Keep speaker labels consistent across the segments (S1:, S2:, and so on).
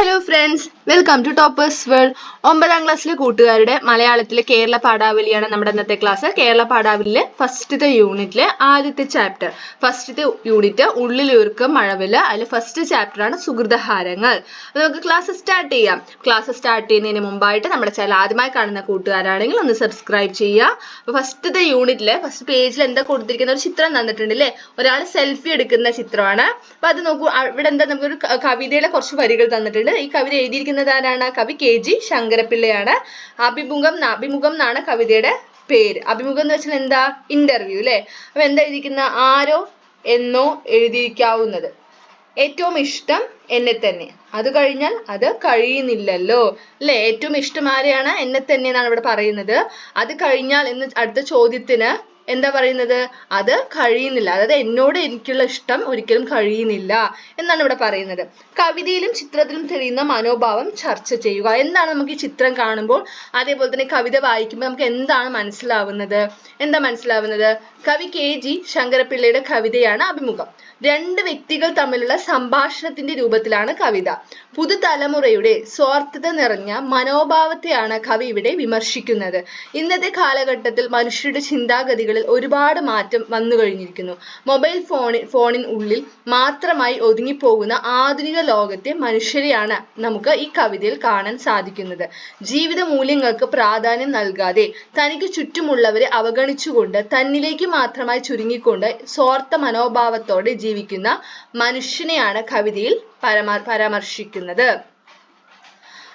S1: Hello friends welcome to toppers world ഒമ്പതാം ക്ലാസ്സിലെ കൂട്ടുകാരുടെ മലയാളത്തിലെ കേരള പാഠാവലിയാണ് നമ്മുടെ ഇന്നത്തെ ക്ലാസ് കേരള പാഠാവലിയിലെ ഫസ്റ്റത്തെ യൂണിറ്റിലെ ആദ്യത്തെ ചാപ്റ്റർ ഫസ്റ്റത്തെ യൂണിറ്റ് ഉള്ളിലൂർക്ക് മഴവിൽ. അതിൽ ഫസ്റ്റ് ചാപ്റ്റർ ആണ് സുഹൃതഹാരങ്ങൾ. നമുക്ക് ക്ലാസ് സ്റ്റാർട്ട് ചെയ്യാം. ക്ലാസ് സ്റ്റാർട്ട് ചെയ്യുന്നതിന് മുമ്പായിട്ട് നമ്മുടെ ചാനൽ ആദ്യമായി കാണുന്ന കൂട്ടുകാരാണെങ്കിൽ ഒന്ന് സബ്സ്ക്രൈബ് ചെയ്യുക. അപ്പോൾ ഫസ്റ്റത്തെ യൂണിറ്റിലെ ഫസ്റ്റ് പേജിൽ എന്താ കൊടുത്തിരിക്കുന്ന ഒരു ചിത്രം തന്നിട്ടുണ്ട് അല്ലേ ഒരാൾ സെൽഫി എടുക്കുന്ന ചിത്രമാണ്. അപ്പൊ അത് നോക്കൂ. ഇവിടെ എന്താ നമുക്കൊരു കവിതയിലെ കുറച്ച് വരികൾ തന്നിട്ടുണ്ട്. ഈ കവിത എഴുതിയിരിക്കുന്നത് ആരാണ്? കവി കെ ജി ശങ്കരപ്പിള്ളയാണ്. അഭിമുഖം അഭിമുഖം എന്നാണ് കവിതയുടെ പേര്. അഭിമുഖം എന്ന് വെച്ചാൽ എന്താ? ഇന്റർവ്യൂ അല്ലേ അപ്പൊ എന്താ എഴുതിയിരിക്കുന്ന? ആരോ എന്നോ എഴുതിയിരിക്കാവുന്നത്. ഏറ്റവും ഇഷ്ടം എന്നെ തന്നെ. അത് കഴിഞ്ഞാൽ അത് കഴിയുന്നില്ലല്ലോ. അല്ലെ? ഏറ്റവും ഇഷ്ടം ആരെയാണ്? എന്നെ തന്നെ എന്നാണ് ഇവിടെ പറയുന്നത്. അത് കഴിഞ്ഞാൽ എന്ന് അടുത്ത ചോദ്യത്തിന് എന്താ പറയുന്നത്? അത് കഴിയുന്നില്ല. അതായത് എന്നോട് എനിക്കുള്ള ഇഷ്ടം ഒരിക്കലും കഴിയുന്നില്ല എന്നാണ് ഇവിടെ പറയുന്നത്. കവിതയിലും ചിത്രത്തിലും തെളിയുന്ന മനോഭാവം ചർച്ച ചെയ്യുക. എന്താണ് നമുക്ക് ഈ ചിത്രം കാണുമ്പോൾ? അതേപോലെ തന്നെ കവിത വായിക്കുമ്പോൾ നമുക്ക് എന്താണ് മനസ്സിലാവുന്നത്? എന്താ മനസ്സിലാവുന്നത്? കവി കെ ജി ശങ്കരപ്പിള്ളയുടെ കവിതയാണ് അഭിമുഖം. രണ്ട് വ്യക്തികൾ തമ്മിലുള്ള സംഭാഷണത്തിന്റെ രൂപത്തിലാണ് കവിത. പുതുതലമുറയുടെ സ്വാർത്ഥത നിറഞ്ഞ മനോഭാവത്തെയാണ് കവി ഇവിടെ വിമർശിക്കുന്നത്. ഇന്നത്തെ കാലഘട്ടത്തിൽ മനുഷ്യരുടെ ചിന്താഗതികളിൽ ഒരുപാട് മാറ്റം വന്നു കഴിഞ്ഞിരിക്കുന്നു. മൊബൈൽ ഫോണിൽ ഫോണിൻ ഉള്ളിൽ മാത്രമായി ഒതുങ്ങിപ്പോകുന്ന ആധുനിക ലോകത്തെ മനുഷ്യരെയാണ് നമുക്ക് ഈ കവിതയിൽ കാണാൻ സാധിക്കുന്നത്. ജീവിത മൂല്യങ്ങൾക്ക് പ്രാധാന്യം നൽകാതെ തനിക്ക് ചുറ്റുമുള്ളവരെ അവഗണിച്ചുകൊണ്ട് തന്നിലേക്ക് മാത്രമായി ചുരുങ്ങിക്കൊണ്ട് സ്വാർത്ഥ മനോഭാവത്തോടെ ജീവിക്കുന്ന മനുഷ്യനെയാണ് കവിതയിൽ പരമാ പരാമർശിക്കുന്നത്.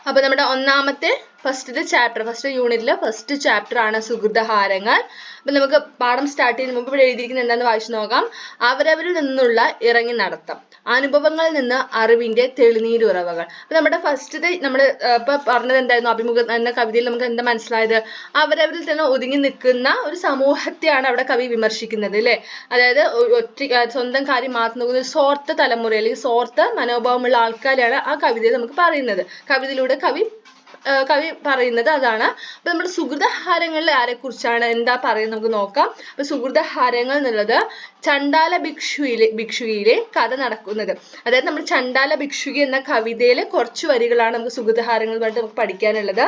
S1: അപ്പൊ നമ്മുടെ ഒന്നാമത്തെ ഫസ്റ്റ് ചാപ്റ്റർ ഫസ്റ്റ് യൂണിറ്റിലെ ഫസ്റ്റ് ചാപ്റ്റർ ആണ് സുഹൃതഹാരങ്ങൾ. അപ്പൊ നമുക്ക് പാഠം സ്റ്റാർട്ട് ചെയ്യുന്ന മുമ്പ് ഇവിടെ എഴുതിയിരിക്കുന്നത് എന്താണെന്ന് വായിച്ചു നോക്കാം. അവരവരിൽ നിന്നുള്ള ഇറങ്ങി നടത്തം. അനുഭവങ്ങളിൽ നിന്ന് അറിവിന്റെ തെളിനീരുറവകൾ. അപ്പൊ നമ്മുടെ ഫസ്റ്റത്തെ നമ്മൾ ഇപ്പൊ പറഞ്ഞത് എന്തായിരുന്നു അഭിമുഖം എന്ന കവിതയിൽ നമുക്ക് എന്താ മനസ്സിലായത്? അവരവരിൽ തന്നെ ഒതുങ്ങി നിൽക്കുന്ന ഒരു സമൂഹത്തെയാണ് അവിടെ കവി വിമർശിക്കുന്നത് ല്ലേ അതായത് ഒറ്റ സ്വന്തം കാര്യം മാത്രം നോക്കുന്ന ഒരു സ്വാർത്ഥ തലമുറ അല്ലെങ്കിൽ സ്വാർത്ഥ മനോഭാവമുള്ള ആൾക്കാരെയാണ് ആ കവിതയിൽ നമുക്ക് പറയുന്നത്. കവിതയിലൂടെ കവി കവി പറയുന്നത് അതാണ്. അപ്പൊ നമ്മുടെ സുഹൃതഹാരങ്ങളിൽ ആരെ കുറിച്ചാണ് എന്താ പറയുന്നത് നമുക്ക് നോക്കാം. അപ്പൊ സുഹൃതഹാരങ്ങൾ എന്നുള്ളത് ചണ്ടാല ഭിക്ഷുയിലെ ഭിക്ഷുകിയിലെ കഥ നടക്കുന്നത്. അതായത് നമ്മുടെ ചണ്ടാല ഭിക്ഷുകി എന്ന കവിതയിലെ കുറച്ച് വരികളാണ് നമുക്ക് സുഹൃതഹാരങ്ങൾ പറഞ്ഞിട്ട് നമുക്ക് പഠിക്കാനുള്ളത്.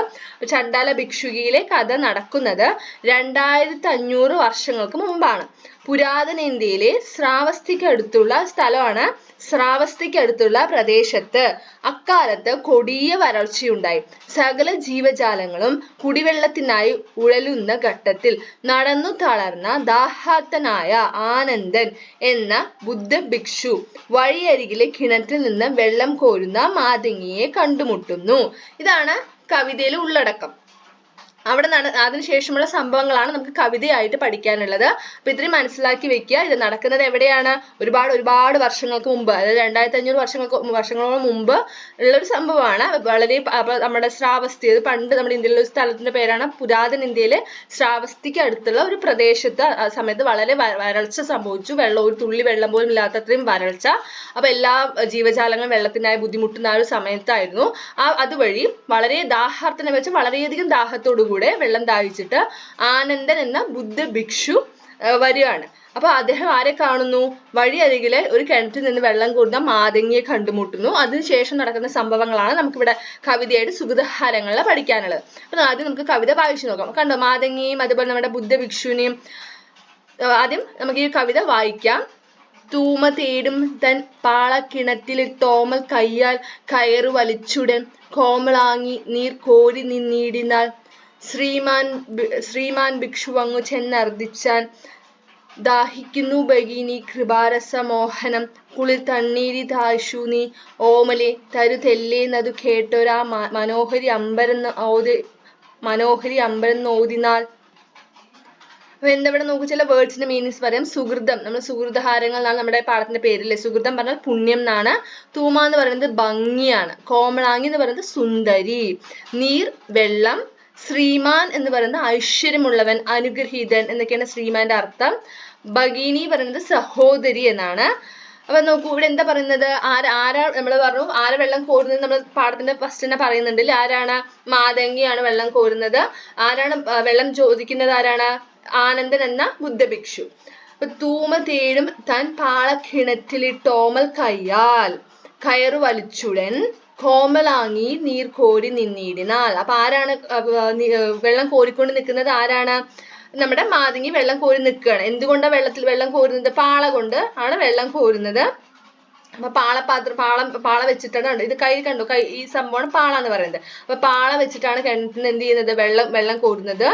S1: ചണ്ടാല ഭിക്ഷുകിയിലെ കഥ നടക്കുന്നത് രണ്ടായിരത്തി അഞ്ഞൂറ് വർഷങ്ങൾക്ക് മുമ്പാണ്. പുരാതന ഇന്ത്യയിലെ ശ്രാവസ്തിക്കടുത്തുള്ള സ്ഥലമാണ് ശ്രാവസ്തിക്കടുത്തുള്ള പ്രദേശത്ത്. അക്കാലത്ത് കൊടിയ വരൾച്ചയുണ്ടായി. സകല ജീവജാലങ്ങളും കുടിവെള്ളത്തിനായി ഉഴലുന്ന ഘട്ടത്തിൽ നടന്നു തളർന്ന ദാഹാത്തനായ ആനന്ദൻ എന്ന ബുദ്ധ ഭിക്ഷു വഴിയരികിലെ കിണറ്റിൽ നിന്ന് വെള്ളം കോരുന്ന മാതങ്ങിയെ കണ്ടുമുട്ടുന്നു. ഇതാണ് കവിതയിലെ ഉള്ളടക്കം. അവിടെ നട അതിനുശേഷമുള്ള സംഭവങ്ങളാണ് നമുക്ക് കവിതയായിട്ട് പഠിക്കാനുള്ളത്. അപ്പൊ ഇത്രയും മനസ്സിലാക്കി വെക്കുക ഇത് നടക്കുന്നത് എവിടെയാണ്? ഒരുപാട് ഒരുപാട് വർഷങ്ങൾക്ക് മുമ്പ് അതായത് രണ്ടായിരത്തി അഞ്ഞൂറ് വർഷങ്ങൾക്ക് വർഷങ്ങളോളം മുമ്പ് ഉള്ള ഒരു സംഭവമാണ്. വളരെ നമ്മുടെ ശ്രാവസ്തി അത് പണ്ട് നമ്മുടെ ഇന്ത്യയിലെ ഒരു സ്ഥലത്തിന്റെ പേരാണ് പുരാതന ഇന്ത്യയിലെ ശ്രാവസ്തിക്ക് അടുത്തുള്ള ഒരു പ്രദേശത്ത് ആ സമയത്ത് വളരെ വരൾച്ച സംഭവിച്ചു. വെള്ളം ഒരു തുള്ളി വെള്ളം പോലും ഇല്ലാത്തത്രയും വരൾച്ച. അപ്പൊ എല്ലാ ജീവജാലങ്ങളും വെള്ളത്തിനായി ബുദ്ധിമുട്ടുന്ന ആ ഒരു സമയത്തായിരുന്നു. ആ അതുവഴി വളരെ ദാഹാർത്തനെ വെച്ച് വളരെയധികം ദാഹത്തോടു കൂടെ വെള്ളം ദാഹിച്ചിട്ട് ആനന്ദൻ എന്ന ബുദ്ധ ഭിക്ഷു വരികയാണ് അപ്പൊ അദ്ദേഹം ആരെ കാണുന്നു? വഴിയരികിലെ ഒരു കിണറ്റിൽ നിന്ന് വെള്ളം കൂടുന്ന മാതങ്ങിയെ കണ്ടുമുട്ടുന്നു. അതിനുശേഷം നടക്കുന്ന സംഭവങ്ങളാണ് നമുക്കിവിടെ കവിതയായിട്ട് സുഗതഹാരങ്ങളിൽ പഠിക്കാനുള്ളത്. അപ്പൊ ആദ്യം നമുക്ക് കവിത വായിച്ചു നോക്കാം. കണ്ടോ? മാതങ്ങിയും അതുപോലെ നമ്മുടെ ബുദ്ധ ഭിക്ഷുവിനെയും ആദ്യം നമുക്ക് ഈ കവിത വായിക്കാം. തൂമ തേടും തൻ പാളക്കിണറ്റിലിട്ടോമൽ കയ്യാൽ കയറു വലിച്ചുടൻ കോമളാങ്ങി നീർ കോരി നിന്നീടിനാൽ ശ്രീമാൻ ശ്രീമാൻ ശ്രീമാൻ ഭിക്ഷുവങ്ങു ചെന്നർദ്ദിച്ചാൻ ദാഹിക്കുന്നു ഭഗിനി കൃപാരസ മോഹനം കുളിർ തണ്ണീരി ദാശു നീ. ഓമലെ തരു തെല്ലേന്നതു കേട്ടൊരാ മനോഹരി അമ്പരെന്ന് ഓതി മനോഹരി അമ്പരെന്ന് ഓതിനാൽ അപ്പൊ എന്താ ഇവിടെ നോക്കൂ ചില വേർഡ്സിന്റെ മീനിങ്സ് പറയാം. സുഹൃതം. നമ്മൾ സുഹൃതഹാരങ്ങൾ എന്നാണ് നമ്മുടെ പാഠത്തിന്റെ പേരില്ലേ? സുഹൃതം പറഞ്ഞാൽ പുണ്യം എന്നാണ്. തൂമ എന്ന് പറയുന്നത് ഭംഗിയാണ്. കോമളാങ്ങി എന്ന് പറയുന്നത് സുന്ദരി. നീർ വെള്ളം ശ്രീമാൻ എന്ന് പറയുന്നത് ഐശ്വര്യമുള്ളവൻ അനുഗ്രഹീതൻ എന്നൊക്കെയാണ് ശ്രീമാന്റെ അർത്ഥം. ഭഗിനി പറയുന്നത് സഹോദരി എന്നാണ്. അപ്പൊ നോക്കൂ ഇവിടെ എന്താ പറയുന്നത്? ആര് ആരാ നമ്മൾ പറഞ്ഞു ആരാ വെള്ളം കോരുന്നത് നമ്മൾ പാഠത്തിന്റെ ഫസ്റ്റ് തന്നെ പറയുന്നുണ്ട്? ആരാണ്? മാതങ്കിയാണ് വെള്ളം കോരുന്നത്. ആരാണ് വെള്ളം ചോദിക്കുന്നത് ആരാണ്? ആനന്ദൻ എന്ന ബുദ്ധഭിക്ഷു. തൂമ തേടും താൻ ടോമൽ കയ്യാൽ കയറു വലിച്ചുടൻ. കോമലാങ്ങി നീർ കോരി നിന്നിടിനാൽ. അപ്പൊ ആരാണ് വെള്ളം കോരിക്കൊണ്ട് നിൽക്കുന്നത്? ആരാണ്? നമ്മുടെ മാതങ്ങി വെള്ളം കോരി നിൽക്കുകയാണ്. എന്തുകൊണ്ടാണ് വെള്ളത്തിൽ വെള്ളം കോരുന്നത്? പാള കൊണ്ട് ആണ് വെള്ളം കോരുന്നത്. അപ്പൊ പാളപാത്രം പാളം പാള വെച്ചിട്ടാണ് ഇത് കൈ കണ്ടു? കൈ ഈ സംഭവമാണ് പാള എന്ന് പറയുന്നത്. അപ്പൊ പാള വെച്ചിട്ടാണ് കിണറ്റിന് എന്ത് ചെയ്യുന്നത്? വെള്ളം വെള്ളം കോരുന്നത്.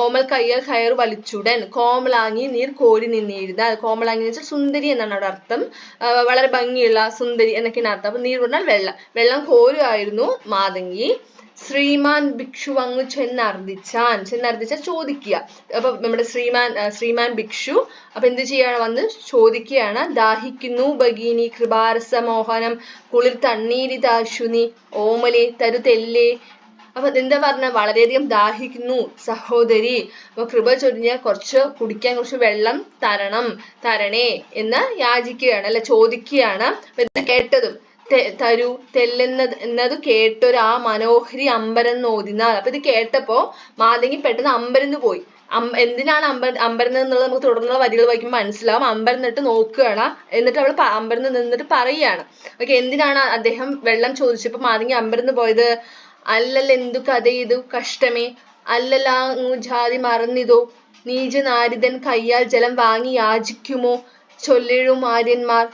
S1: ഓമൽ കയ്യൽ കയർ വലിച്ചുടൻ കോമളാങ്ങി നീർ കോരി നിന്നിരുന്നാൽ കോമളാങ്ങി എന്ന് വെച്ചാൽ സുന്ദരി എന്നാണ് അവിടെ അർത്ഥം. വളരെ ഭംഗിയുള്ള സുന്ദരി എന്നൊക്കെയാണ് അർത്ഥം. അപ്പൊ നീർ പറഞ്ഞാൽ വെള്ളം. വെള്ളം കോരുമായിരുന്നു മാതങ്കി. ശ്രീമാൻ ഭിക്ഷു അങ്ങ് ചെന്നർദിച്ചാൻ ചെന്നർദിച്ചാൽ ചോദിക്കുക. അപ്പൊ നമ്മുടെ ശ്രീമാൻ ശ്രീമാൻ ഭിക്ഷു അപ്പൊ എന്ത് ചെയ്യാണ് വന്ന് ചോദിക്കുകയാണ്. ദാഹിക്കുന്നു ഭഗിനി കൃപാരസ മോഹനം കുളിർ തണ്ണീരി ദാശുനി ഓമലെ തരുതെല്ലേ അപ്പൊ എന്താ പറഞ്ഞ? വളരെയധികം ദാഹിക്കുന്നു സഹോദരി. അപ്പൊ കൃപ ചൊരിഞ്ഞ കുറച്ച് കുടിക്കാൻ കുറച്ച് വെള്ളം തരണം തരണേ എന്ന് യാചിക്കുകയാണ് അല്ലെ ചോദിക്കുകയാണ്. കേട്ടതും തരു തെല്ലെന്നത് എന്നത് കേട്ടൊരു ആ മനോഹരി അമ്പരന്ന് ഓതിനാൽ അപ്പൊ ഇത് കേട്ടപ്പോ മാതങ്ങി പെട്ടെന്ന് അമ്പരന്ന് പോയി. എന്തിനാണ് അമ്പ അമ്പരന്ന് എന്നുള്ളത് നമുക്ക് തുടർന്നുള്ള വരികൾ വായിക്കുമ്പോൾ മനസ്സിലാവും. അമ്പരന്നിട്ട് നോക്കുകയാണ് എന്നിട്ട് അവൾ അമ്പരന്ന് നിന്നിട്ട് പറയുകയാണ്. ഓക്കെ എന്തിനാണ് അദ്ദേഹം വെള്ളം ചോദിച്ചപ്പോൾ മാതങ്ങി അമ്പരന്ന് പോയത്? അല്ലല്ലെന്തു കഥയിതു കഷ്ടമേ. അല്ലലാങ്ങു ജാതി മറന്നിതോ? നീചനാരിതൻ കയ്യാൽ ജലം വാങ്ങി യാചിക്കുമോ? ചൊല്ലിഴും ആര്യന്മാർ.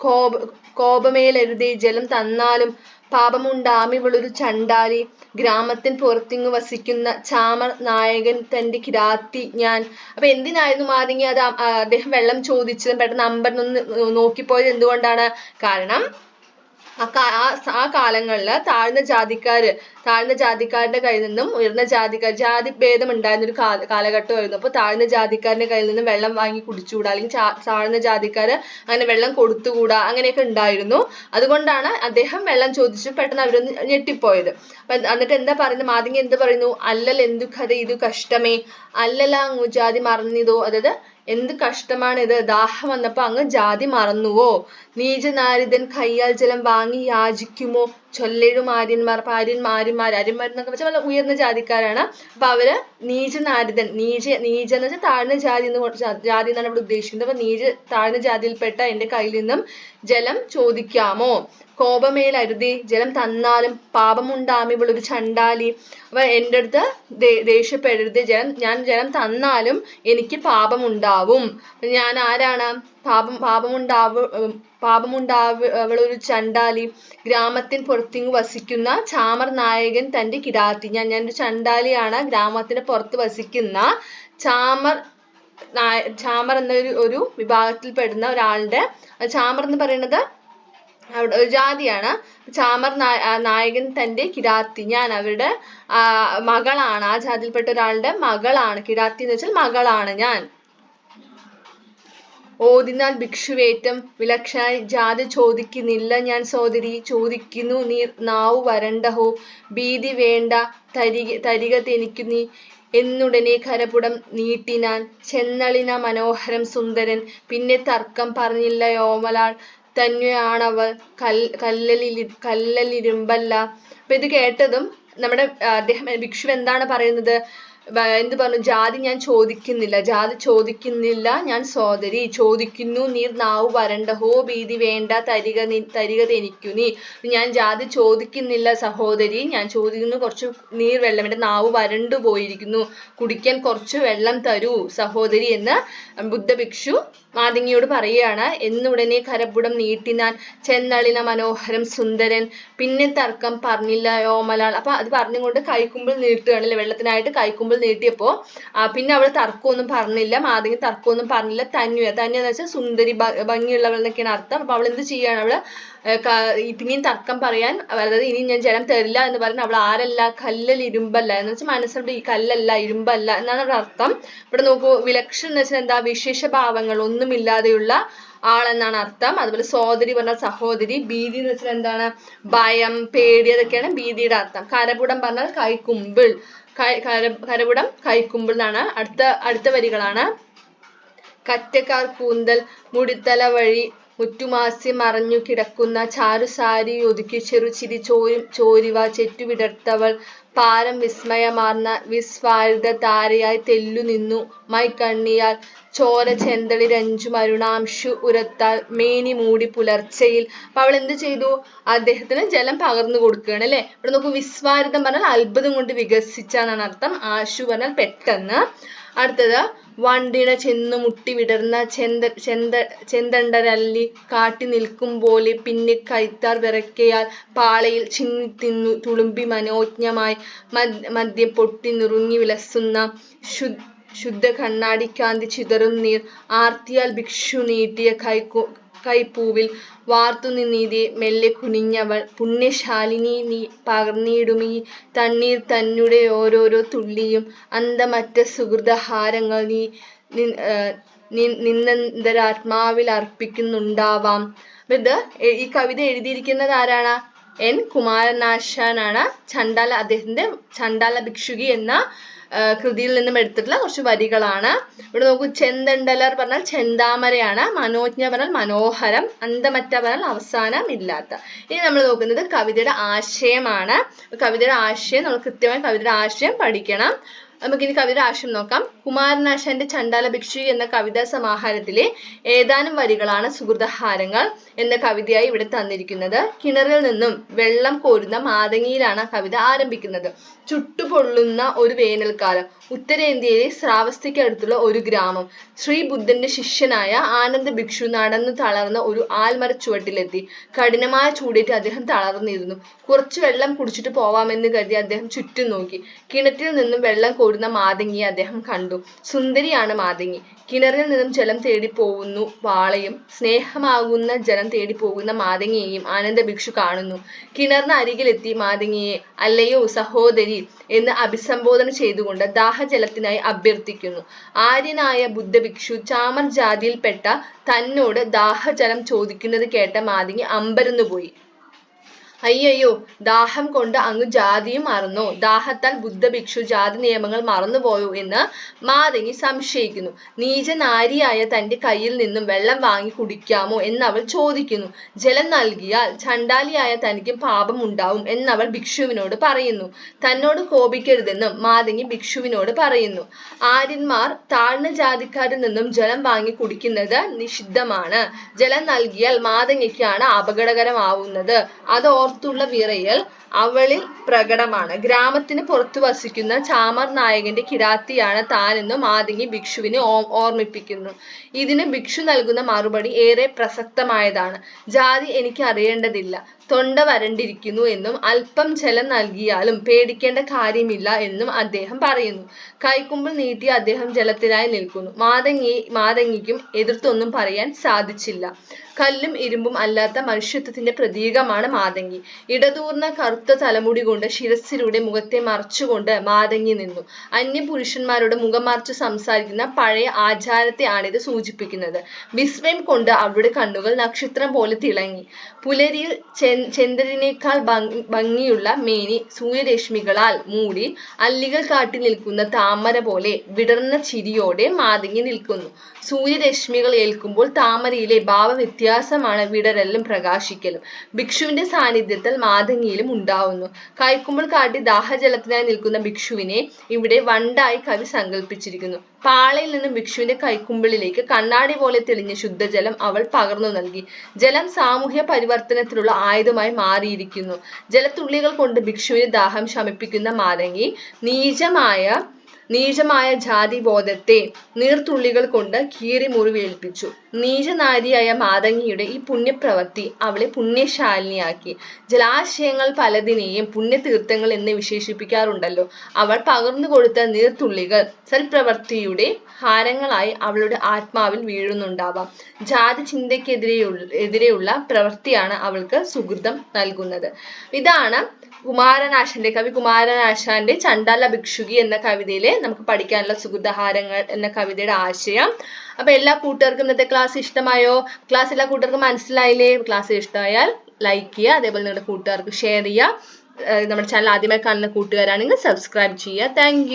S1: കോപ കോപമേലരുതേ ജലം തന്നാലും പാപമുണ്ടാമിവളൊരു ചണ്ടാലി ഗ്രാമത്തിൻ പുറത്തിങ്ങു വസിക്കുന്ന ചാമർ നായകൻ തന്റെ കിരാത്തി ഞാൻ. അപ്പൊ എന്തിനായിരുന്നു മാതിങ്ങി അത് അദ്ദേഹം വെള്ളം ചോദിച്ചത് പെട്ടെന്ന് അമ്പരന്നൊന്ന് നോക്കിപ്പോയത് എന്തുകൊണ്ടാണ്? കാരണം ആ കാലങ്ങളിൽ താഴ്ന്ന ജാതിക്കാര് താഴ്ന്ന ജാതിക്കാരുടെ കയ്യിൽ നിന്നും ഉയർന്ന ജാതിക്കാർ ജാതി ഭേദം ഉണ്ടായിരുന്ന ഒരു കാല കാലഘട്ടമായിരുന്നു അപ്പൊ താഴ്ന്ന ജാതിക്കാരുടെ കയ്യിൽ നിന്നും വെള്ളം വാങ്ങി കുടിച്ചുകൂടാ അല്ലെങ്കിൽ താഴ്ന്ന ജാതിക്കാര് അങ്ങനെ വെള്ളം കൊടുത്തുകൂടാ അങ്ങനെയൊക്കെ ഉണ്ടായിരുന്നു. അതുകൊണ്ടാണ് അദ്ദേഹം വെള്ളം ചോദിച്ചു പെട്ടെന്ന് അവരൊന്ന് ഞെട്ടിപ്പോയത്. എന്നിട്ട് എന്താ പറയുന്നത് മാതിങ്ങ എന്ത് പറയുന്നു? അല്ലൽ എന്തു കഥ ഇത് കഷ്ടമേ? അല്ലല്ല അങ്ങു ജാതി മറന്നിതോ? അതായത് എന്ത് കഷ്ടമാണ് ഇത് ദാഹം വന്നപ്പോ അങ്ങ് ജാതി മറന്നുവോ? നീചനാരിതൻ കയ്യാൽ ജലം വാങ്ങി യാചിക്കുമോ? ചൊല്ലഴും ആര്യന്മാർ അപ്പൊ ആര്യൻ ആര്യന്മാർ എന്നൊക്കെ വെച്ചാൽ വളരെ ഉയർന്ന ജാതിക്കാരാണ്. അപ്പൊ അവർ നീചനാരിതൻ നീച നീച എന്ന് വെച്ചാൽ താഴ്ന്ന ജാതി എന്ന് ജാതി എന്നാണ് ഇവിടെ ഉദ്ദേശിക്കുന്നത്. അപ്പൊ നീച താഴ്ന്ന ജാതിയിൽപ്പെട്ട എന്റെ കയ്യിൽ നിന്നും ജലം ചോദിക്കാമോ? കോപമേലരുതി ജലം തന്നാലും പാപമുണ്ടാമി ഇവളൊരു ചണ്ടാലി. അപ്പൊ എന്റെ അടുത്ത് ദേഷ്യപ്പെടരുത്. ജലം ഞാൻ ജലം തന്നാലും എനിക്ക് പാപമുണ്ടാവും. ഞാൻ ആരാണ്? പാപം പാപമുണ്ടാവ് പാപമുണ്ടാവ അവളൊരു ചണ്ടാലി. ഗ്രാമത്തിൻ പുറത്തിങ്ങു വസിക്കുന്ന ചാമർ നായകൻ തന്റെ കിടാത്തി ഞാൻ ഞാനൊരു ചണ്ടാലിയാണ് ഗ്രാമത്തിന് പുറത്ത് വസിക്കുന്ന ചാമർ നായ ചാമർ എന്നൊരു ഒരു ഒരു വിഭാഗത്തിൽപ്പെടുന്ന ഒരാളുടെ ചാമർ എന്ന് പറയുന്നത് അവിടെ ഒരു ജാതിയാണ്. ചാമർ നായ- നായകൻ തന്റെ കിരാത്തി. ഞാൻ അവരുടെ മകളാണ്. ആ ജാതിയിൽപ്പെട്ട ഒരാളുടെ മകളാണ്. കിരാത്തി എന്ന് വെച്ചാൽ മകളാണ് ഞാൻ. ഓതിനാൽ ഭിക്ഷുവേറ്റം. വിലക്ഷായി ജാതി ചോദിക്കുന്നില്ല ഞാൻ സോദരി ചോദിക്കുന്നു നീ നാവു വരണ്ടഹോ ഭീതി വേണ്ട തരിക തരിക തെനിക്കു നീ. എന്നുടനെ കരപുടം നീട്ടിനാൻ ചെന്നളിന മനോഹരം സുന്ദരൻ. പിന്നെ തർക്കം പറഞ്ഞില്ല യോമലാൾ. തന്നെയാണവൾ കൽ കല്ലലിൽ കല്ലലിരുമ്പല്ല. അപ്പൊ ഇത് കേട്ടതും നമ്മുടെ അദ്ദേഹം ഭിക്ഷു എന്താണ് പറയുന്നത്? എന്ത് പറഞ്ഞു? ജാതി ഞാൻ ചോദിക്കുന്നില്ല. ജാതി ചോദിക്കുന്നില്ല ഞാൻ സോദരി. ചോദിക്കുന്നു നീർ വരണ്ട. ഹോ ഭീതി വേണ്ട. തരിക നി തരിക തെനിക്കു. നീ ഞാൻ ജാതി ചോദിക്കുന്നില്ല സഹോദരി. ഞാൻ ചോദിക്കുന്നു കുറച്ച് നീർ വെള്ളം. എന്റെ നാവ് വരണ്ടു പോയിരിക്കുന്നു. കുടിക്കാൻ കുറച്ച് വെള്ളം തരൂ സഹോദരി എന്ന് ബുദ്ധഭിക്ഷു മാതിങ്ങിയോട് പറയുകയാണ്. എന്നുടനെ കരപ്പുടം നീട്ടിനാൻ ചെന്നളിന മനോഹരം സുന്ദരൻ. പിന്നെ തർക്കം പറഞ്ഞില്ല യോമലാൾ അപ്പൊ അത് പറഞ്ഞുകൊണ്ട് കൈക്കുമ്പിൾ നീട്ടുകയാണല്ലേ വെള്ളത്തിനായിട്ട് കൈക്കുമ്പിൾ നീട്ടിയപ്പോ ആ, പിന്നെ അവൾ തർക്കമൊന്നും പറഞ്ഞില്ല മാധവി തർക്കമൊന്നും പറഞ്ഞില്ല തന്യ തന്യ എന്ന് വെച്ചാൽ സുന്ദരി ഭംഗിയുള്ളവൾ എന്നൊക്കെയാണ് അർത്ഥം. അപ്പൊ അവൾ എന്ത് ചെയ്യാണ് അവൾ പിന്നെയും തർക്കം പറയാൻ അതായത് ഇനി ഞാൻ ജലം തരില്ല എന്ന് പറഞ്ഞ് അവൾ ആരല്ല കല്ലൽ ഇരുമ്പല്ല എന്ന് വെച്ചാൽ മനസ്സിലുണ്ട് ഈ കല്ലല്ല ഇരുമ്പല്ല എന്നാണ് അവിടെ അർത്ഥം. ഇവിടെ നോക്കൂ വിലക്ഷൻ എന്ന് വെച്ചാൽ എന്താ വിശേഷ ഭാവങ്ങൾ ഒന്നുമില്ലാതെയുള്ള ആളെന്നാണ് അർത്ഥം. അതുപോലെ സോദരി പറഞ്ഞാൽ സഹോദരി ഭീതി എന്ന് വെച്ചാൽ എന്താണ് ഭയം പേടി അതൊക്കെയാണ് ഭീതിയുടെ അർത്ഥം. കരപുടം പറഞ്ഞാൽ കൈക്കുമ്പിൾ കരപുടം എന്നാണ് അടുത്ത അടുത്ത വരികളാണ്. കറ്റക്കാർ കൂന്തൽ മുടിത്തല വഴി മുറ്റുമാസി മറഞ്ഞു കിടക്കുന്ന ചാരുസാരി ഒതുക്കി ചെറുചിരി ചോരും ചോരിവ ചെറ്റുവിടർത്തവൾ പാരം വിസ്മയമാർന്ന വിസ്ഫാരിത താരയായി തെല്ലു നിന്നു. മൈക്കണ്ണിയാൽ ചോര ചെന്തളി രഞ്ചു മരുണാംശു ഉരത്താൽ മേനി മൂടി പുലർച്ചയിൽ. അപ്പൊ അവൾ എന്ത് ചെയ്തു? അദ്ദേഹത്തിന് ജലം പകർന്നു കൊടുക്കുകയാണ് അല്ലെ? ഇവിടെ നോക്കൂ വിസ്ഫാരിതം പറഞ്ഞാൽ അത്ഭുതം കൊണ്ട് വികസിച്ച എന്നാണ് അർത്ഥം ആശു പറഞ്ഞാൽ പെട്ടെന്ന്. അടുത്തത് വണ്ടിണ ചെന്നു മുട്ടി വിടർന്ന ചെന്ത ചെന്ത ചെന്തണ്ടരല്ലി കാട്ടി നിൽക്കും പോലെ പിന്നെ കൈത്താർ വിറയ്ക്കയാൽ പാളയിൽ ചിന്നി തിന്നു തുളുമ്പി മനോജ്ഞമായി മദ് മദ്യം പൊട്ടി നുറുങ്ങി വിലസുന്ന ശു ശുദ്ധ കണ്ണാടിക്കാന്തി ചിതറും നീർ ആർത്തിയാൽ ഭിക്ഷു നീട്ടിയ കൈക്കു കൈപ്പൂവിൽ വാർത്തു നിന്നീതി മെല്ലെ കുനിഞ്ഞവൾ പുണ്യശാലിനി നീ പകർന്നിടുമീ തണ്ണീർ തന്നുടെ ഓരോരോ തുള്ളിയും. അന്തമറ്റ സുഹൃതഹാരങ്ങൾ നീ നിന്നന്തരാത്മാവിൽ അർപ്പിക്കുന്നുണ്ടാവാം. ഇത് ഈ കവിത എഴുതിയിരിക്കുന്നത് ആരാണ്? എൻ കുമാരനാശാനാണ് ചണ്ടാല അദ്ദേഹത്തിന്റെ ചണ്ടാല ഭിക്ഷുകി എന്ന കൃതിയിൽ നിന്നും എടുത്തിട്ടുള്ള കുറച്ച് വരികളാണ്. ഇവിടെ നോക്കൂ ചെന്തണ്ടലർ പറഞ്ഞാൽ ചെന്താമരയാണ് മനോജ്ഞ പറഞ്ഞാൽ മനോഹരം അന്തമറ്റ പറഞ്ഞാൽ അവസാനം ഇല്ലാത്ത ഇനി നമ്മൾ നോക്കുന്നത് കവിതയുടെ ആശയമാണ്. കവിതയുടെ ആശയം നമ്മൾ കൃത്യമായി കവിതയുടെ ആശയം പഠിക്കണം. നമുക്ക് ഇനി കവിതയുടെ ആശയം നോക്കാം. കുമാരനാശാന്റെ ചണ്ടാല ഭിക്ഷു എന്ന കവിതാ സമാഹാരത്തിലെ ഏതാനും വരികളാണ് സുഹൃതഹാരങ്ങൾ. എന്ന കവിതയായി ഇവിടെ തന്നിരിക്കുന്നത്. കിണറിൽ നിന്നും വെള്ളം കോരുന്ന മാതങ്ങിയിലാണ് കവിത ആരംഭിക്കുന്നത്. ചുട്ടുപൊള്ളുന്ന ഒരു വേനൽക്കാലം. ഉത്തരേന്ത്യയിലെ ശ്രാവസ്തിക്കടുത്തുള്ള ഒരു ഗ്രാമം. ശ്രീ ബുദ്ധന്റെ ശിഷ്യനായ ആനന്ദ ഭിക്ഷു നടന്നു തളർന്ന ഒരു ആൽമര ചുവട്ടിലെത്തി കഠിനമായ ചൂടേറ്റ് അദ്ദേഹം തളർന്നിരുന്നു. കുറച്ച് വെള്ളം കുടിച്ചിട്ട് പോവാമെന്ന് കരുതി അദ്ദേഹം ചുറ്റും നോക്കി. കിണറ്റിൽ നിന്നും വെള്ളം കോരുന്ന മാതങ്ങിയെ അദ്ദേഹം കണ്ടു. സുന്ദരിയാണ് മാതങ്ങി. കിണറിൽ നിന്നും ജലം തേടി പോകുന്നു വാളയും. സ്നേഹമാകുന്ന ജലം തേടി പോകുന്ന മാതങ്ങിയെയും ആനന്ദ ഭിക്ഷു കാണുന്നു. കിണറിന് അരികിലെത്തി മാതങ്ങിയെ അല്ലയോ സഹോദരി എന്ന് അഭിസംബോധന ചെയ്തുകൊണ്ട് ദാഹജലത്തിനായി അഭ്യർത്ഥിക്കുന്നു. ആര്യനായ ബുദ്ധഭിക്ഷു ചാമർ ജാതിയിൽപ്പെട്ട തന്നോട് ദാഹജലം ചോദിക്കുന്നത് കേട്ട മാതങ്ങി അമ്പരന്നുപോയി. അയ്യയ്യോ ദാഹം കൊണ്ട് അങ്ങ് ജാതിയും മറന്നു. ദാഹത്താൽ ബുദ്ധഭിക്ഷു ജാതി നിയമങ്ങൾ മറന്നുപോയോ എന്ന് മാതങ്ങി സംശയിക്കുന്നു. നീചനാരിയായ തന്റെ കയ്യിൽ നിന്നും വെള്ളം വാങ്ങി കുടിക്കാമോ എന്നവൾ ചോദിക്കുന്നു. ജലം നൽകിയാൽ ചണ്ടാലിയായ തനിക്ക് പാപം ഉണ്ടാവും എന്നവൾ ഭിക്ഷുവിനോട് പറയുന്നു. തന്നോട് കോപിക്കരുതെന്നും മാതങ്ങി ഭിക്ഷുവിനോട് പറയുന്നു. ആര്യന്മാർ താഴ്ന്ന ജാതിക്കാരിൽ നിന്നും ജലം വാങ്ങി കുടിക്കുന്നത് നിഷിദ്ധമാണ്. ജലം നൽകിയാൽ മാതങ്ങിക്കാണ് അപകടകരമാവുന്നത്. അത് ഓർത്തുള്ള വിറയൽ അവളിൽ പ്രകടമാണ്. ഗ്രാമത്തിന് പുറത്തു വസിക്കുന്ന ചാമർ നായകന്റെ കിരാത്തിയാണ് താനെന്ന് ആദിങ്ങി ഭിക്ഷുവിനെ ഓർമ്മിപ്പിക്കുന്നു. ഇതിന് ഭിക്ഷു നൽകുന്ന മറുപടി ഏറെ പ്രസക്തമായതാണ്. ജാതി എനിക്ക് അറിയേണ്ടതില്ല. തൊണ്ട വരണ്ടിരിക്കുന്നു എന്നും അല്പം ജലം നൽകിയാലും പേടിക്കേണ്ട കാര്യമില്ല എന്നും അദ്ദേഹം പറയുന്നു. കൈക്കുമ്പിൾ നീട്ടി അദ്ദേഹം ജലത്തിനായി നിൽക്കുന്നു. മാതങ്ങി മാതങ്ങിക്കും എതിർത്തൊന്നും പറയാൻ സാധിച്ചില്ല. കല്ലും ഇരുമ്പും അല്ലാത്ത മനുഷ്യത്വത്തിന്റെ പ്രതീകമാണ് മാതങ്ങി. ഇടതൂർന്ന കറുത്ത തലമുടി കൊണ്ട് ശിരസിലൂടെ മുഖത്തെ മറച്ചുകൊണ്ട് മാതങ്ങി നിന്നു. അന്യപുരുഷന്മാരോട് മുഖം മറച്ചു സംസാരിക്കുന്ന പഴയ ആചാരത്തെ ആണിത് സൂചിപ്പിക്കുന്നത്. വിസ്മയം കൊണ്ട് അവളുടെ കണ്ണുകൾ നക്ഷത്രം പോലെ തിളങ്ങി. പുലരിയിൽ ചെ ചന്ദ്രനേക്കാൾ ഭംഗി ഭംഗിയുള്ള മേനി സൂര്യരശ്മികളാൽ മൂടി അല്ലികൾ കാട്ടി നിൽക്കുന്ന താമര പോലെ വിടർന്ന ചിരിയോടെ മാതങ്ങി നിൽക്കുന്നു. സൂര്യരശ്മികൾ ഏൽക്കുമ്പോൾ താമരയിലെ ഭാവവ്യത്യാസമാണ് വിടരലും പ്രകാശിക്കലും. ഭിക്ഷുവിന്റെ സാന്നിധ്യത്തിൽ മാതങ്ങിയിലും ഉണ്ടാവുന്നു. കൈക്കുമ്പിൾ കാട്ടി ദാഹജലത്തിനായി നിൽക്കുന്ന ഭിക്ഷുവിനെ ഇവിടെ വണ്ടായി കവി സങ്കല്പിച്ചിരിക്കുന്നു പാളയിൽ നിന്നും ഭിക്ഷുവിന്റെ കൈക്കുമ്പിളിലേക്ക് കണ്ണാടി പോലെ തെളിഞ്ഞ ശുദ്ധജലം അവൾ പകർന്നു നൽകി. ജലം സാമൂഹ്യ പരിവർത്തനത്തിനുള്ള ആയുധമായി മാറിയിരിക്കുന്നു. ജലത്തുള്ളികൾ കൊണ്ട് ഭിക്ഷുവിന് ദാഹം ശമിപ്പിക്കുന്ന മാതംഗി നീചമായ നീചമായ ജാതി ജാതിബോധത്തെ നീർത്തുള്ളികൾ കൊണ്ട് കീറി മുറിവേൽപ്പിച്ചു നീചനാരിയായ മാതങ്ങിയുടെ ഈ പുണ്യപ്രവൃത്തി അവളെ പുണ്യശാലിനിയാക്കി. ജലാശയങ്ങൾ പലതിനെയും പുണ്യതീർത്ഥങ്ങൾ എന്ന് വിശേഷിപ്പിക്കാറുണ്ടല്ലോ. അവൾ പകർന്നു കൊടുത്ത നീർത്തുള്ളികൾ സൽപ്രവൃത്തിയുടെ ഹാരങ്ങളായി അവളുടെ ആത്മാവിൽ വീഴുന്നുണ്ടാവാം. ജാതി ചിന്തയ്ക്കെതിരെയുള്ള എതിരെയുള്ള പ്രവൃത്തിയാണ് അവൾക്ക് സുഹൃതം നൽകുന്നത്. ഇതാണ് കുമാരനാശാന്റെ കവി കുമാരനാശാന്റെ ചണ്ടാല ഭിക്ഷുകി എന്ന കവിതയിലെ നമുക്ക് പഠിക്കാനുള്ള സുഗതഹാരങ്ങൾ എന്ന കവിതയുടെ ആശയം. അപ്പൊ എല്ലാ കൂട്ടുകാർക്കും ഇന്നത്തെ ക്ലാസ് ഇഷ്ടമായോ? ക്ലാസ് എല്ലാ കൂട്ടുകാർക്കും മനസ്സിലായില്ലേ? ക്ലാസ് ഇഷ്ടമായാൽ ലൈക്ക് ചെയ്യുക അതേപോലെ നിങ്ങളുടെ കൂട്ടുകാർക്ക് ഷെയർ ചെയ്യുക. നമ്മുടെ ചാനൽ ആദ്യമായി കാണുന്ന കൂട്ടുകാരാണെങ്കിൽ സബ്സ്ക്രൈബ് ചെയ്യുക. താങ്ക്